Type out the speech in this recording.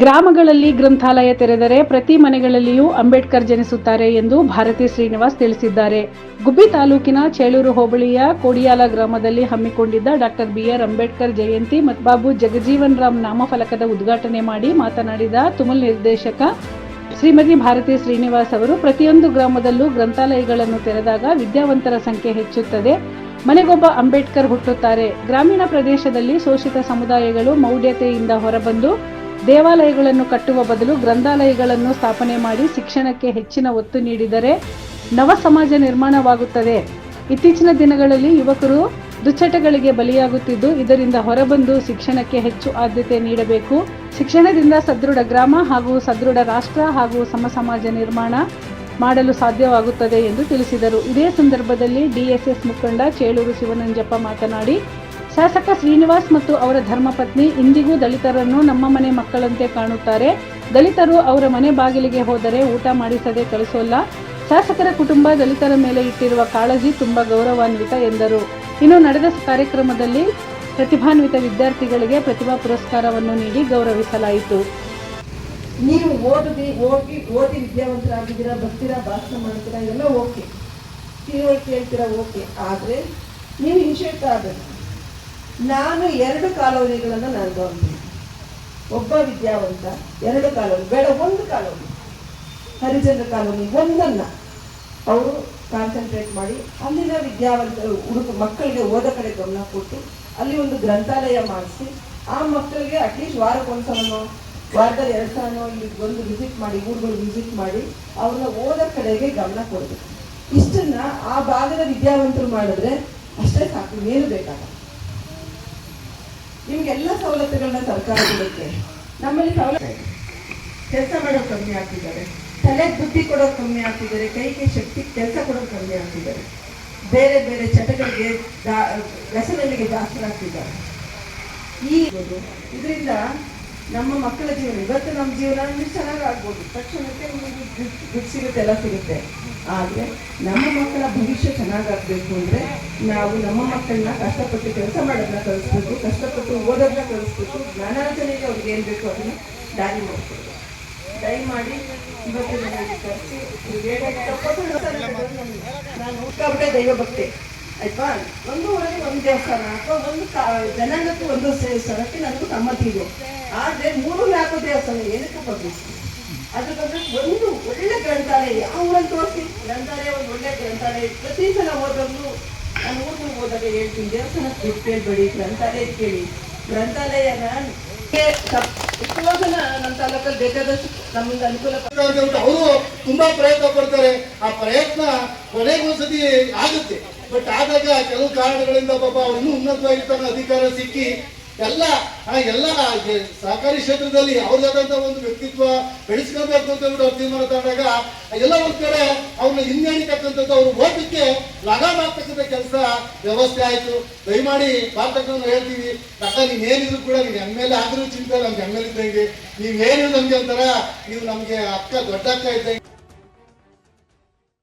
ಗ್ರಾಮಗಳಲ್ಲಿ ಗ್ರಂಥಾಲಯ ತೆರೆದರೆ ಪ್ರತಿ ಮನೆಗಳಲ್ಲಿಯೂ ಅಂಬೇಡ್ಕರ್ ಜನಿಸುತ್ತಾರೆ ಎಂದು ಭಾರತಿ ಶ್ರೀನಿವಾಸ್ ತಿಳಿಸಿದ್ದಾರೆ. ಗುಬ್ಬಿ ತಾಲೂಕಿನ ಚೇಳೂರು ಹೋಬಳಿಯ ಕೋಡಿಯಾಲ ಗ್ರಾಮದಲ್ಲಿ ಹಮ್ಮಿಕೊಂಡಿದ್ದ ಡಾಕ್ಟರ್ ಬಿಆರ್ ಅಂಬೇಡ್ಕರ್ ಜಯಂತಿ ಮತ್ತು ಬಾಬು ಜಗಜೀವನ್ ರಾಮ್ ನಾಮಫಲಕದ ಉದ್ಘಾಟನೆ ಮಾಡಿ ಮಾತನಾಡಿದ ತುಮಲ್ ನಿರ್ದೇಶಕ ಶ್ರೀಮತಿ ಭಾರತಿ ಶ್ರೀನಿವಾಸ್ ಅವರು, ಪ್ರತಿಯೊಂದು ಗ್ರಾಮದಲ್ಲೂ ಗ್ರಂಥಾಲಯಗಳನ್ನು ತೆರೆದಾಗ ವಿದ್ಯಾವಂತರ ಸಂಖ್ಯೆ ಹೆಚ್ಚುತ್ತದೆ. ಮನೆಗೊಬ್ಬ ಅಂಬೇಡ್ಕರ್ ಹುಟ್ಟುತ್ತಾರೆ. ಗ್ರಾಮೀಣ ಪ್ರದೇಶದಲ್ಲಿ ಶೋಷಿತ ಸಮುದಾಯಗಳು ಮೌಢ್ಯತೆಯಿಂದ ಹೊರಬಂದು ದೇವಾಲಯಗಳನ್ನು ಕಟ್ಟುವ ಬದಲು ಗ್ರಂಥಾಲಯಗಳನ್ನು ಸ್ಥಾಪನೆ ಮಾಡಿ ಶಿಕ್ಷಣಕ್ಕೆ ಹೆಚ್ಚಿನ ಒತ್ತು ನೀಡಿದರೆ ನವ ಸಮಾಜ ನಿರ್ಮಾಣವಾಗುತ್ತದೆ. ಇತ್ತೀಚಿನ ದಿನಗಳಲ್ಲಿ ಯುವಕರು ದುಚ್ಚಟಗಳಿಗೆ ಬಲಿಯಾಗುತ್ತಿದ್ದು, ಇದರಿಂದ ಹೊರಬಂದು ಶಿಕ್ಷಣಕ್ಕೆ ಹೆಚ್ಚು ಆದ್ಯತೆ ನೀಡಬೇಕು. ಶಿಕ್ಷಣದಿಂದ ಸದೃಢ ಗ್ರಾಮ ಹಾಗೂ ಸದೃಢ ರಾಷ್ಟ್ರ ಹಾಗೂ ಸಮ ಸಮಾಜ ನಿರ್ಮಾಣ ಮಾಡಲು ಸಾಧ್ಯವಾಗುತ್ತದೆ ಎಂದು ತಿಳಿಸಿದರು. ಇದೇ ಸಂದರ್ಭದಲ್ಲಿ ಡಿಎಸ್ಎಸ್ ಮುಖಂಡ ಚೇಳೂರು ಶಿವನಂಜಪ್ಪ ಮಾತನಾಡಿ ಶಾಸಕ ಶ್ರೀನಿವಾಸ್ ಮತ್ತು ಅವರ ಧರ್ಮಪತ್ನಿ ಇಂದಿಗೂ ದಲಿತರನ್ನು ನಮ್ಮ ಮನೆ ಮಕ್ಕಳಂತೆ ಕಾಣುತ್ತಾರೆ. ದಲಿತರು ಅವರ ಮನೆ ಬಾಗಿಲಿಗೆ ಹೋದರೆ ಊಟ ಮಾಡಿಸದೆ ಕಳಿಸೋಲ್ಲ. ಶಾಸಕರ ಕುಟುಂಬ ದಲಿತರ ಮೇಲೆ ಇಟ್ಟಿರುವ ಕಾಳಜಿ ತುಂಬಾ ಗೌರವಾನ್ವಿತ ಎಂದರು. ಇನ್ನು ನಡೆದ ಕಾರ್ಯಕ್ರಮದಲ್ಲಿ ಪ್ರತಿಭಾನ್ವಿತ ವಿದ್ಯಾರ್ಥಿಗಳಿಗೆ ಪ್ರತಿಭಾ ಪುರಸ್ಕಾರವನ್ನು ನೀಡಿ ಗೌರವಿಸಲಾಯಿತು. ನೀವು ಓದಿ ಹೋಗಿ ಓದಿ ವಿದ್ಯಾವಂತರಾಗಿದ್ದೀರಾ, ಬರ್ತೀರಾ, ಭಾಷಣ ಮಾಡ್ತೀರಾ, ಎಲ್ಲ ಓಕೆ. ತಿಳುವಳಿಕೆ ಹೇಳ್ತೀರಾ, ಓಕೆ. ಆದರೆ ನೀವು ಇನ್ಶೇಟ್ ಆಗಬೇಕು ನಾನು ಎರಡು ಕಾಲೋನಿಗಳನ್ನು ನಾನು ಗಮನಿಸಿದೆ ಒಬ್ಬ ವಿದ್ಯಾವಂತ, ಎರಡು ಕಾಲೋನಿ, ಬೇಡ, ಒಂದು ಕಾಲೋನಿ. ಹರಿಜನ ಕಾಲೋನಿ ಒಂದನ್ನ ಅವರು ಕಾನ್ಸಂಟ್ರೇಟ್ ಮಾಡಿ ಅಲ್ಲಿನ ವಿದ್ಯಾವಂತ, ಹುಡುಗ, ಮಕ್ಕಳಿಗೆ ಓದೋ ಕಡೆ ಗಮನ ಕೊಟ್ಟು ಅಲ್ಲಿ ಒಂದು ಗ್ರಂಥಾಲಯ ಮಾಡಿಸಿ, ಆ ಮಕ್ಕಳಿಗೆ ಅಟ್ಲೀಸ್ಟ್ ವಾರಕ್ಕೊಂದ್ಸಲನೋ, ವಾರದಲ್ಲಿ ಎರಡು ಸಲನೋ ಇಲ್ಲಿ ಬಂದು ವಿಸಿಟ್ ಮಾಡಿ, ಊರುಗಳು ವಿಸಿಟ್ ಮಾಡಿ ಅವ್ರನ್ನ ಓದೋ ಕಡೆಗೆ ಗಮನ ಕೊಡಬೇಕು. ಇಷ್ಟನ್ನ ಆ ಭಾಗದ ವಿದ್ಯಾವಂತರು ಮಾಡಿದ್ರೆ ಅಷ್ಟೇ ಸಾಕು, ಏನು ಬೇಕಾಗಲ್ಲ. ನಿಮ್ಗೆಲ್ಲ ಸವಲತ್ತುಗಳನ್ನ ಸರ್ಕಾರ ಕೊಡುತ್ತೆ. ನಮ್ಮಲ್ಲಿ ಸವಲತ್ತು ಕೆಲಸ ಮಾಡೋ ಕಮ್ಮಿ ಆಗ್ತಿದ್ದಾರೆ. ತಲೆ ಬುದ್ಧಿ ಕೊಡೋ ಕಮ್ಮಿ ಆಗ್ತಿದ್ದಾರೆ. ಕೈಗೆ ಶಕ್ತಿ ಕೆಲಸ ಕೊಡೋದು ಕಮ್ಮಿ ಆಗ್ತಿದ್ದಾರೆ. ಬೇರೆ ಬೇರೆ ಚಟಗಳಿಗೆ ವ್ಯಸನಗಳಿಗೆ ದಾಸರಾಗ್ತಿದ್ದಾರೆ. ಈ ಇದರಿಂದ ನಮ್ಮ ಮಕ್ಕಳ ಜೀವನ, ಇವತ್ತು ನಮ್ಮ ಜೀವನ ಚೆನ್ನಾಗಾಗ್ಬೋದು. ತಕ್ಷಣಕ್ಕೆ ದುಡ್ಡು ಸಿಗುತ್ತೆ, ಎಲ್ಲ ಸಿಗುತ್ತೆ. ಆದರೆ ನಮ್ಮ ಮಕ್ಕಳ ಭವಿಷ್ಯ ಚೆನ್ನಾಗಾಗಬೇಕು ಅಂದರೆ ನಾವು ನಮ್ಮ ಮಕ್ಕಳನ್ನ ಕಷ್ಟಪಟ್ಟು ಕೆಲಸ ಮಾಡೋದನ್ನ ಕಲಿಸ್ಬೇಕು, ಕಷ್ಟಪಟ್ಟು ಓದೋದನ್ನ ಕಲಿಸ್ಬೇಕು, ಜ್ಞಾನಾರ್ಜನೆಗೆ ಅವ್ರಿಗೆ ಏನು ಬೇಕು ಅದನ್ನು ದಾರಿ ಮಾಡ್ಕೊಡ್ಬೇಕು. ದಯಮಾಡಿ ಇವತ್ತು ನನಗೆ ನಾನು ಹುಟ್ಟಾಬಿಟ್ಟೆ ದೈವ ಭಕ್ತಿ. ಆಯ್ತಾ? ಒಂದು ಊರಲ್ಲಿ ಒಂದು ದೇವಸ್ಥಾನ ಅಥವಾ ಒಂದು ಜನಾಂಗಕ್ಕೂ ಒಂದು ದೇವಸ್ಥಾನಕ್ಕೆ ನನಗೂ ಸಮ್ಮತಿ ಇದೆ ಆದರೆ ಮೂರು ನಾಲ್ಕು ದೇವಸ್ಥಾನ ಏನಕ್ಕೆ ಬಗ್ಗೆ ಅದ್ರ ಬಗ್ಗೆ ಒಂದು ಒಳ್ಳೆ ಗ್ರಂಥಾಲಯ. ಯಾವ ಊರಲ್ಲಿ ತೋರಿಸಿ ಗ್ರಂಥಾಲಯ ಒಂದು ಒಳ್ಳೆ ಗ್ರಂಥಾಲಯ. ಪ್ರತಿ ಸಲ ಹೋದಾಗಲೂ ನಾನು ಊರಿಗೆ ಹೋದಾಗ ಹೇಳ್ತೀನಿ, ದೇವಸ್ಥಾನ ದುಡ್ಡು ಕೇಳಬೇಡಿ ಗ್ರಂಥಾಲಯ ಕೇಳಿ. ಗ್ರಂಥಾಲಯನ ಎಷ್ಟೋ ಜನ ನಮ್ಮ ಬೇಕಾದಷ್ಟು ನಮ್ಗೆ ಅನುಕೂಲ ಅವರು ತುಂಬಾ ಪ್ರಯತ್ನ ಪಡ್ತಾರೆ. ಆ ಪ್ರಯತ್ನ ಕೊನೆಗೂ ಸತಿ ಆಗುತ್ತೆ. ಬಟ್ ಆದಾಗ ಕೆಲವು ಕಾರಣಗಳಿಂದ ಪಾಪ ಇನ್ನೂ ಉನ್ನತವಾಗಿರ್ತಾನೆ ಅಧಿಕಾರ ಸಿಕ್ಕಿ ಎಲ್ಲ ಎಲ್ಲ ಸಹಕಾರಿ ಕ್ಷೇತ್ರದಲ್ಲಿ ಅವ್ರದಾದಂತ ಒಂದು ವ್ಯಕ್ತಿತ್ವ ಬೆಳೆಸ್ಕೊಳ್ಬೇಕು ಅಂತ ಅವ್ರು ತೀರ್ಮಾನ ತಗೊಂಡಾಗ ಎಲ್ಲ ಒಂದ್ ಕಡೆ ಅವ್ರನ್ನ ಹಿಂದೆಣಿತಕ್ಕಂಥದ್ದು ಅವ್ರು ಓದಕ್ಕೆ ಲಗಾಮ್ ಆಗ್ತಕ್ಕಂಥ ಕೆಲಸ ವ್ಯವಸ್ಥೆ ಆಯ್ತು. ದಯಮಾಡಿ ಬಾರ್ತಕ್ಕಂಥ ಹೇಳ್ತೀವಿ ಅಕ್ಕ ನೀವ್ ಏನಿದ್ರು ಕೂಡ ನೀವು ಎಂ ಎಲ್ ಆದ್ರೂ ಚಿಂತೆ ನಮ್ಗೆ ಎಂ ಎಲ್ ಇದ್ದಂಗೆ. ನೀವ್ ಏನಿದ್ರು ನಮ್ಗೆ ಅಂತಾರ ನೀವು ನಮ್ಗೆ ಅಕ್ಕ, ದೊಡ್ಡ ಅಕ್ಕ ಇದ್ದಂಗೆ.